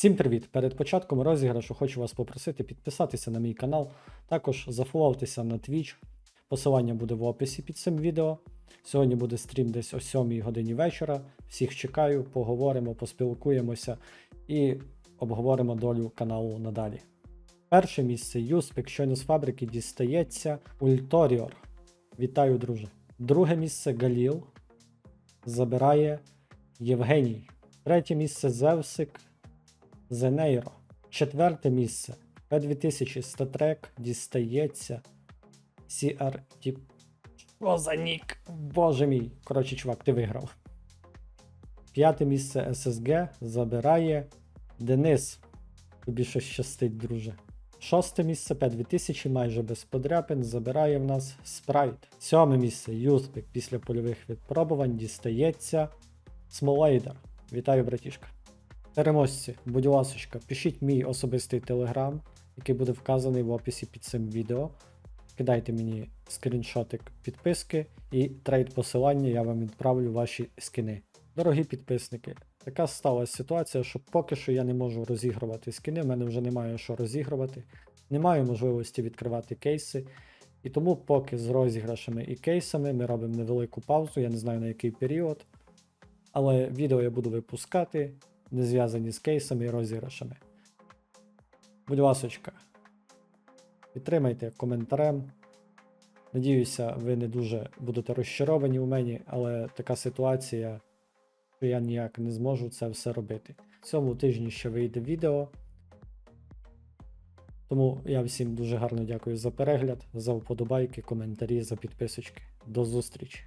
Всім привіт! Перед початком розіграшу хочу вас попросити підписатися на мій канал, також зафоловтеся на Twitch. Посилання буде в описі під цим відео. Сьогодні буде стрім десь о 7 годині вечора. Всіх чекаю, поговоримо, поспілкуємося і обговоримо долю каналу надалі. Перше місце Юспік, щойно з фабрики дістається Ульторіор. Вітаю, друже. Друге місце Галіл забирає Євгеній. Третє місце Зевсик Зенейро. Четверте місце P2000 статрек дістається CRT. Що за нік? Боже мій. Коротше, чувак, ти виграв. П'яте місце SSG забирає Денис. Тобі щось щастить, друже. Шосте місце P2000 майже без подряпин забирає в нас Спрайт. Сьоме місце Юспік після польових випробувань дістається Смолейдер. Вітаю, братішка. Переможці, будь ласочка, пишіть мій особистий телеграм, який буде вказаний в описі під цим відео. Кидайте мені скріншотик підписки і трейд посилання, я вам відправлю ваші скини. Дорогі підписники, така сталася ситуація, що поки що я не можу розігрувати скини, в мене вже немає що розігрувати, немає можливості відкривати кейси. І тому поки з розіграшами і кейсами ми робимо невелику паузу, я не знаю на який період. Але відео я буду випускати, не зв'язані з кейсами і розіграшами. Будь ласочка, підтримайте коментарем. Надіюся, ви не дуже будете розчаровані у мені, але така ситуація, що я ніяк не зможу це все робити. Цьому тижні ще вийде відео. Тому я всім дуже гарно дякую за перегляд, за вподобайки, коментарі, за підписочки. До зустрічі!